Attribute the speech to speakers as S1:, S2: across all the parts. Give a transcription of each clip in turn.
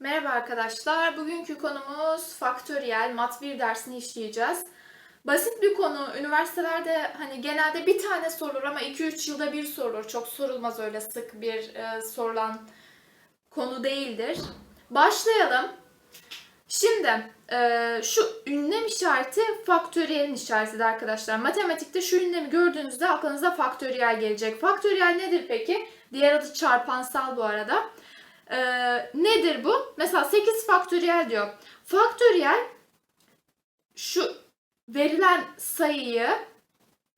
S1: Merhaba arkadaşlar. Bugünkü konumuz faktöriyel mat 1 dersini işleyeceğiz. Basit bir konu. Üniversitelerde hani genelde bir tane sorulur ama 2-3 yılda bir sorulur. Çok sorulmaz öyle sık bir e, sorulan konu değildir. Başlayalım. Şimdi e, şu ünlem işareti faktöriyelin işaretidir arkadaşlar. Matematikte şu ünlemi gördüğünüzde aklınıza faktöriyel gelecek. Faktöriyel nedir peki? Diğer adı çarpansal bu arada. Ee, nedir bu? Mesela 8 faktöriyel diyor. Faktöriyel şu verilen sayıyı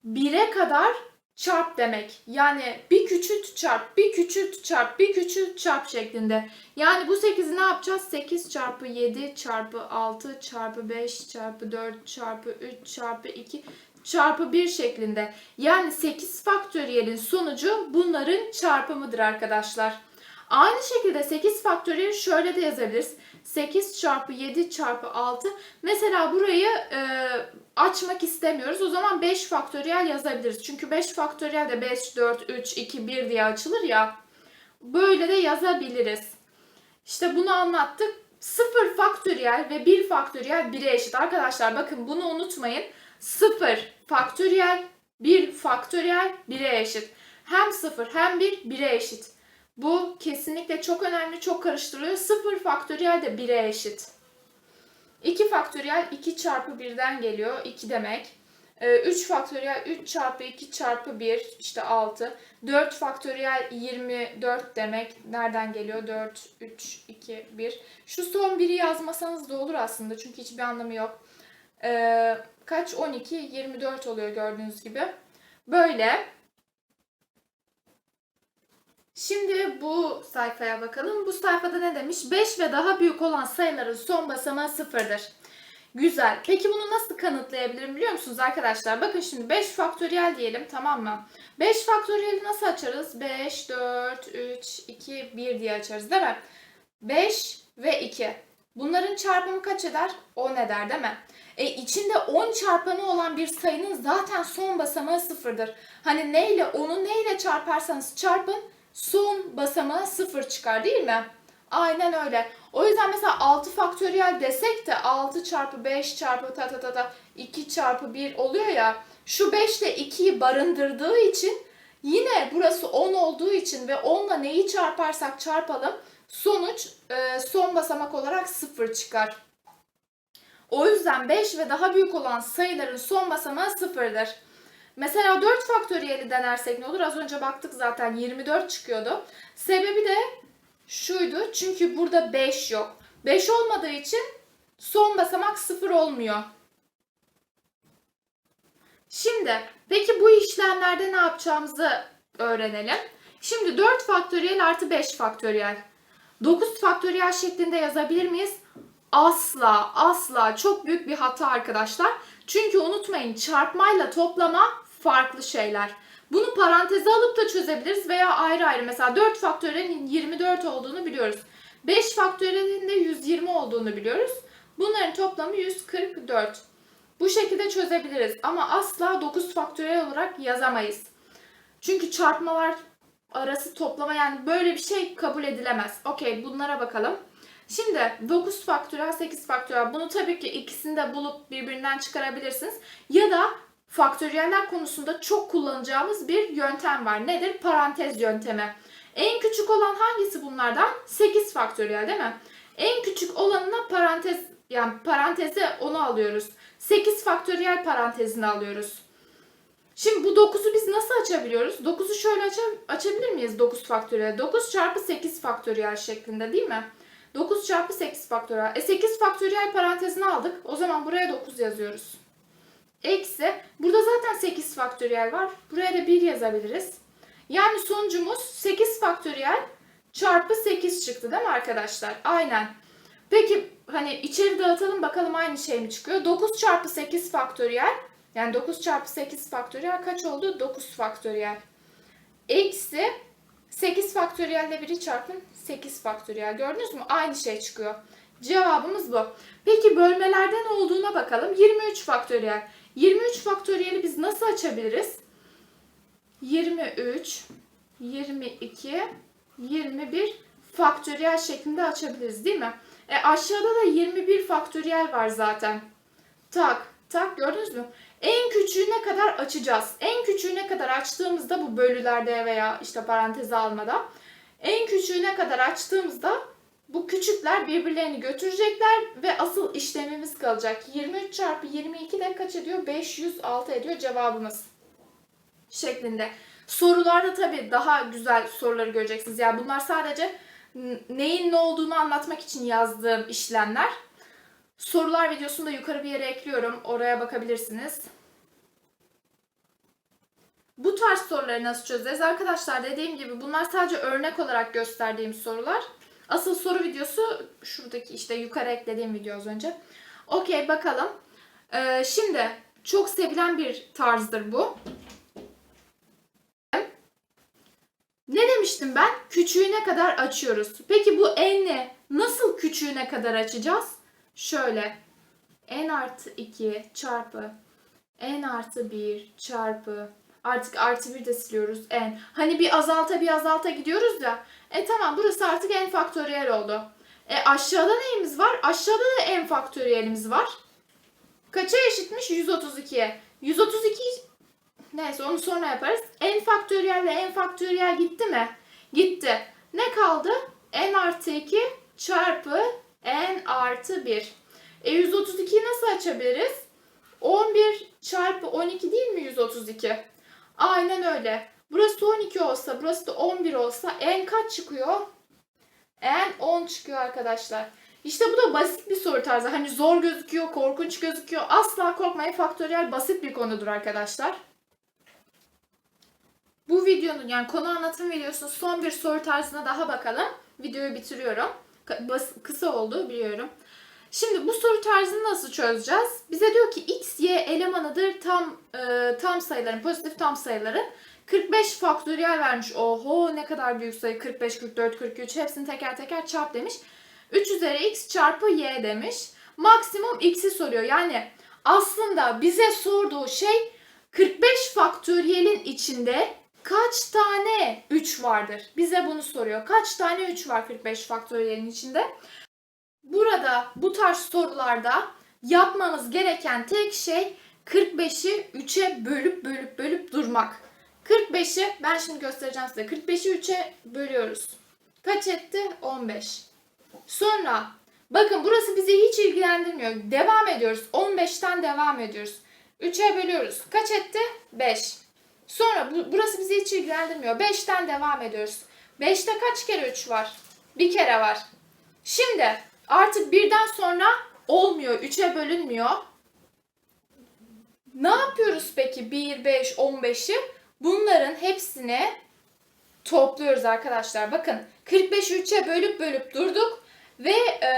S1: 1'e kadar çarp demek. Yani bir küçült çarp, bir küçült çarp, bir küçült çarp şeklinde. Yani bu 8'i ne yapacağız? 8 çarpı 7 çarpı 6 çarpı 5 çarpı 4 çarpı 3 çarpı 2 çarpı 1 şeklinde. Yani 8 faktöriyelin sonucu bunların çarpımıdır arkadaşlar. Aynı şekilde 8 faktöriyel şöyle de yazabiliriz. 8 çarpı 7 çarpı 6. Mesela burayı e, açmak istemiyoruz. O zaman 5 faktöriyel yazabiliriz. Çünkü 5 faktöriyel de 5, 4, 3, 2, 1 diye açılır ya. Böyle de yazabiliriz. İşte bunu anlattık. 0 faktöriyel ve 1 faktöriyel 1'e eşit. Arkadaşlar bakın bunu unutmayın. 0 faktöriyel, 1 faktöriyel 1'e eşit. Hem 0 hem 1 1'e eşit. Bu kesinlikle çok önemli, çok karıştırılıyor. 0 faktöriyel de 1'e eşit. 2 faktöriyel 2 çarpı 1'den geliyor. 2 demek. 3 faktöriyel 3 çarpı 2 çarpı 1 işte 6. 4 faktöriyel 24 demek. Nereden geliyor? 4, 3, 2, 1. Şu son biri yazmasanız da olur aslında. Çünkü hiçbir anlamı yok. Ee, kaç? 12, 24 oluyor gördüğünüz gibi. Böyle. Şimdi bu sayfaya bakalım. Bu sayfada ne demiş? 5 ve daha büyük olan sayıların son basamağı sıfırdır. Güzel. Peki bunu nasıl kanıtlayabilirim biliyor musunuz arkadaşlar? Bakın şimdi 5 faktöriyel diyelim tamam mı? 5 faktöriyeli nasıl açarız? 5, 4, 3, 2, 1 diye açarız değil mi? 5 ve 2. Bunların çarpımı kaç eder? 10 eder değil mi? E içinde 10 çarpanı olan bir sayının zaten son basamağı sıfırdır. Hani neyle onu neyle çarparsanız çarpın son basamağı sıfır çıkar değil mi? Aynen öyle. O yüzden mesela 6 faktöriyel desek de 6 çarpı 5 çarpı ta ta ta ta 2 çarpı 1 oluyor ya. Şu 5 ile 2'yi barındırdığı için yine burası 10 olduğu için ve 10 ile neyi çarparsak çarpalım sonuç e, son basamak olarak 0 çıkar. O yüzden 5 ve daha büyük olan sayıların son basamağı 0'dır. Mesela 4 faktöriyeli denersek ne olur? Az önce baktık zaten 24 çıkıyordu. Sebebi de şuydu. Çünkü burada 5 yok. 5 olmadığı için son basamak 0 olmuyor. Şimdi peki bu işlemlerde ne yapacağımızı öğrenelim. Şimdi 4 faktöriyel artı 5 faktöriyel. 9 faktöriyel şeklinde yazabilir miyiz? Asla asla çok büyük bir hata arkadaşlar. Çünkü unutmayın çarpmayla toplama farklı şeyler. Bunu paranteze alıp da çözebiliriz veya ayrı ayrı. Mesela 4 faktöriyelin 24 olduğunu biliyoruz. 5 faktöriyelin de 120 olduğunu biliyoruz. Bunların toplamı 144. Bu şekilde çözebiliriz ama asla 9 faktöriyel olarak yazamayız. Çünkü çarpmalar arası toplama yani böyle bir şey kabul edilemez. Okey bunlara bakalım. Şimdi 9 faktöriyel 8 faktöriyel bunu tabii ki ikisini de bulup birbirinden çıkarabilirsiniz. Ya da faktöriyeller konusunda çok kullanacağımız bir yöntem var. Nedir? Parantez yöntemi. En küçük olan hangisi bunlardan? 8 faktöriyel değil mi? En küçük olanına parantez yani paranteze onu alıyoruz. 8 faktöriyel parantezini alıyoruz. Şimdi bu 9'u biz nasıl açabiliyoruz? 9'u şöyle aç açabilir miyiz 9 faktöriyel? 9 çarpı 8 faktöriyel şeklinde değil mi? 9 çarpı 8 faktöriyel. E 8 faktöriyel parantezini aldık. O zaman buraya 9 yazıyoruz. Eksi. Burada zaten 8 faktöriyel var. Buraya da 1 yazabiliriz. Yani sonucumuz 8 faktöriyel çarpı 8 çıktı değil mi arkadaşlar? Aynen. Peki hani içeri dağıtalım bakalım aynı şey mi çıkıyor? 9 çarpı 8 faktöriyel yani 9 çarpı 8 faktöriyel kaç oldu? 9 faktöriyel. Eksi 8 faktöriyelle 1'i çarpın 8 faktöriyel. Gördünüz mü? Aynı şey çıkıyor. Cevabımız bu. Peki bölmelerde ne olduğuna bakalım. 23 faktöriyel. 23 faktöriyeli biz nasıl açabiliriz? 23, 22, 21 faktöriyel şeklinde açabiliriz değil mi? E aşağıda da 21 faktöriyel var zaten. Tak tak gördünüz mü? En küçüğüne kadar açacağız. En küçüğüne kadar açtığımızda bu bölülerde veya işte paranteze almada en küçüğüne kadar açtığımızda bu küçükler birbirlerini götürecekler ve asıl işlemimiz kalacak. 23 çarpı 22 de kaç ediyor? 506 ediyor cevabımız. Şeklinde. Sorularda tabii daha güzel soruları göreceksiniz. Yani bunlar sadece neyin ne olduğunu anlatmak için yazdığım işlemler. Sorular videosunu da yukarı bir yere ekliyorum. Oraya bakabilirsiniz. Bu tarz soruları nasıl çözeriz? Arkadaşlar dediğim gibi bunlar sadece örnek olarak gösterdiğim sorular. Asıl soru videosu şuradaki işte yukarı eklediğim video az önce. Okey bakalım. Ee, şimdi çok sevilen bir tarzdır bu. Ne demiştim ben? Küçüğüne kadar açıyoruz. Peki bu n'i nasıl küçüğüne kadar açacağız? Şöyle. n artı 2 çarpı n artı 1 çarpı artık artı 1 de siliyoruz n. Hani bir azalta bir azalta gidiyoruz ya. E tamam burası artık n faktöriyel oldu. E aşağıda neyimiz var? Aşağıda da n faktöriyelimiz var. Kaça eşitmiş? 132'ye. 132 neyse onu sonra yaparız. n faktöriyel ile n faktöriyel gitti mi? Gitti. Ne kaldı? n artı 2 çarpı n artı 1. E 132'yi nasıl açabiliriz? 11 çarpı 12 değil mi 132? Aynen öyle. Burası 12 olsa, burası da 11 olsa n kaç çıkıyor? n 10 çıkıyor arkadaşlar. İşte bu da basit bir soru tarzı. Hani zor gözüküyor, korkunç gözüküyor. Asla korkmayın faktöriyel basit bir konudur arkadaşlar. Bu videonun yani konu anlatım videosunun son bir soru tarzına daha bakalım. Videoyu bitiriyorum. Kısa oldu biliyorum. Şimdi bu soru tarzını nasıl çözeceğiz? Bize diyor ki x, y elemanıdır tam e, tam sayıların, pozitif tam sayıların. 45 faktöriyel vermiş. Oho ne kadar büyük sayı. 45, 44, 43 hepsini teker teker çarp demiş. 3 üzeri x çarpı y demiş. Maksimum x'i soruyor. Yani aslında bize sorduğu şey 45 faktöriyelin içinde kaç tane 3 vardır? Bize bunu soruyor. Kaç tane 3 var 45 faktöriyelin içinde? Burada bu tarz sorularda yapmamız gereken tek şey 45'i 3'e bölüp bölüp bölüp durmak. 45'i ben şimdi göstereceğim size. 45'i 3'e bölüyoruz. Kaç etti? 15. Sonra bakın burası bizi hiç ilgilendirmiyor. Devam ediyoruz. 15'ten devam ediyoruz. 3'e bölüyoruz. Kaç etti? 5. Sonra bu, burası bizi hiç ilgilendirmiyor. 5'ten devam ediyoruz. 5'te kaç kere 3 var? Bir kere var. Şimdi artık birden sonra olmuyor. 3'e bölünmüyor. Ne yapıyoruz peki 1, 5, 15'i? Bunların hepsini topluyoruz arkadaşlar. Bakın 45'i 3'e bölüp bölüp durduk ve e,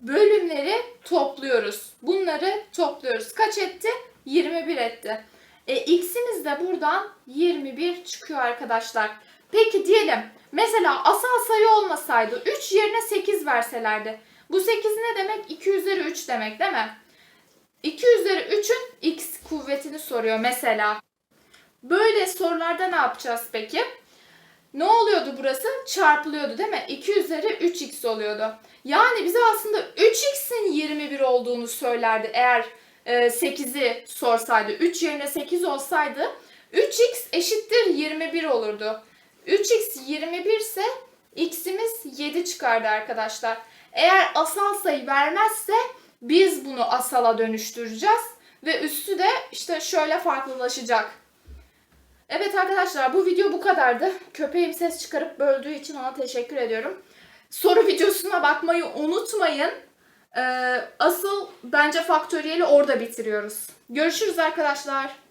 S1: bölümleri topluyoruz. Bunları topluyoruz. Kaç etti? 21 etti. E, x'imiz de buradan 21 çıkıyor arkadaşlar. Peki diyelim mesela asal sayı olmasaydı 3 yerine 8 verselerdi. Bu 8 ne demek? 2 üzeri 3 demek değil mi? 2 üzeri 3'ün x kuvvetini soruyor mesela. Böyle sorularda ne yapacağız peki? Ne oluyordu burası? Çarpılıyordu değil mi? 2 üzeri 3x oluyordu. Yani bize aslında 3x'in 21 olduğunu söylerdi eğer 8'i sorsaydı. 3 yerine 8 olsaydı 3x eşittir 21 olurdu. 3x 21 ise x'imiz 7 çıkardı arkadaşlar. Eğer asal sayı vermezse biz bunu asala dönüştüreceğiz ve üstü de işte şöyle farklılaşacak. Evet arkadaşlar bu video bu kadardı. Köpeğim ses çıkarıp böldüğü için ona teşekkür ediyorum. Soru videosuna bakmayı unutmayın. Ee, asıl bence faktöriyeli orada bitiriyoruz. Görüşürüz arkadaşlar.